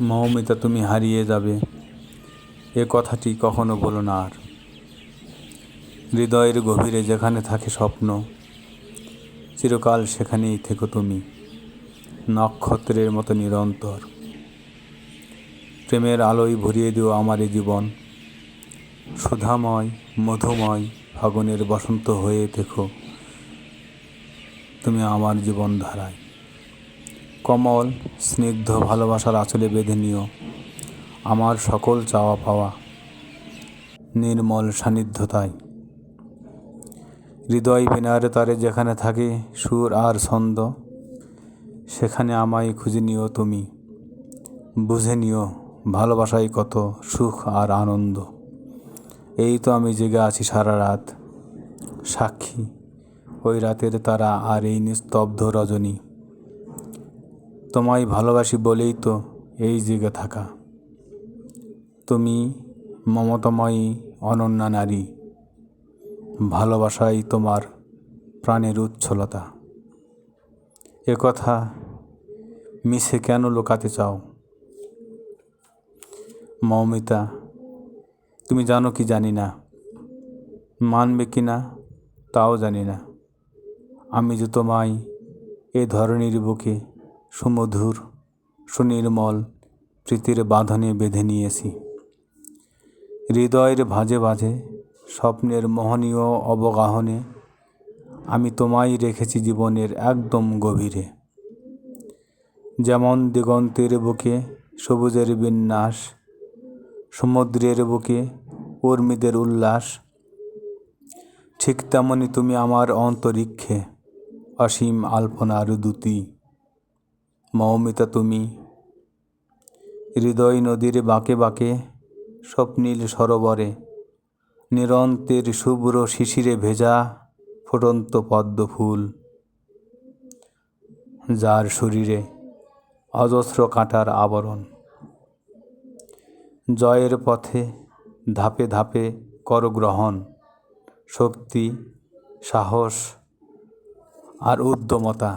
মৌমিতা তুমি হারিয়ে যাবে। এ কথাটি কখনো বলো না আর। হৃদয়ের গভীরে যেখানে থাকে স্বপ্ন, চিরকাল সেখানেই থেকো তুমি। নক্ষত্রের মতো নিরন্তর। প্রেমের আলোয় ভরিয়ে দিও আমার এই জীবন। সুধাময়, মধুময় ফাগুনের বসন্ত হয়ে থেকো। তুমি আমার জীবন ধারায় কমল, স্নিগ্ধ, ভালোবাসার আঁচলে বেঁধে নিও। আমার সকল চাওয়া পাওয়া। নির্মল সান্নিধ্যতায়। হৃদয় বিনারে তারে যেখানে থাকে, সুর আর ছন্দ, সেখানে আমায় খুঁজে নিও তুমি। বুঝে নিও ভালোবাসায় কত সুখ আর আনন্দ। এই তো আমি জেগে আছি সারা রাত। সাক্ষী, ওই রাতের তারা আর এই নিস্তব্ধ রজনী। তোমায় ভালোবাসি বলেই তো এই জেগে থাকা। তুমি মমতাময়ী অনন্যা নারী, ভালোবাসাই তোমার প্রাণের উচ্ছলতা। কথা মিশে কেন লুকাতে চাও? মৌমিতা, তুমি জানো কি জানি না। মানবে কি না তাও জানি না। আমি যে তোমায় এ ধরনের বুকে সুমধুর, সুনির্মল, প্রীতির বাঁধনে বেঁধে নিয়েছি। হৃদয়ের ভাজে ভাজে, স্বপ্নের মোহনীয় অবগাহনে আমি তোমায় রেখেছি জীবনের একদম গভীরে। যেমন দিগন্তের বুকে সবুজের বিন্যাস, সমুদ্রের বুকে উর্মিদের উল্লাস, ঠিক তেমনই তুমি আমার অন্তরিক্ষে অসীম আলপনার দ্যুতি। মৌমিতা, তুমি হৃদয় নদীর বাঁকে বাঁকে স্বপ্নীল সরোবরে নিরন্তের শুভ্র শিশিরে ভেজা ফুটন্ত পদ্ম ফুল। যার শরীরে অজস্র কাঁটার আবরণ। জয়ের পথে ধাপে ধাপে কর গ্রহণ, শক্তি, সাহস আর উদ্যমতা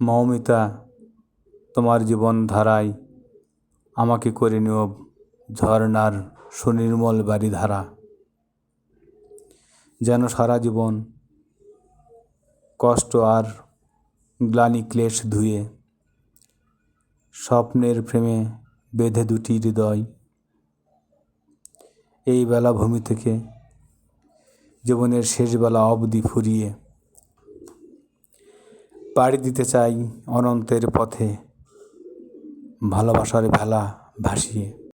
মৌমিতা, তোমার জীবনধারায় আমাকে করে নিও ঝর্নার সুনির্মল বাড়িধারা। যেন সারা জীবন কষ্ট আর গ্লানি ক্লেশ ধুয়ে স্বপ্নের প্রেমে বেঁধে দুটি হৃদয়। এই বেলাভূমি থেকে জীবনের শেষ বেলা অবধি ফুরিয়ে পাড়ি দিতে চাই অনন্তের পথে ভালোবাসার ভেলা ভাসিয়ে।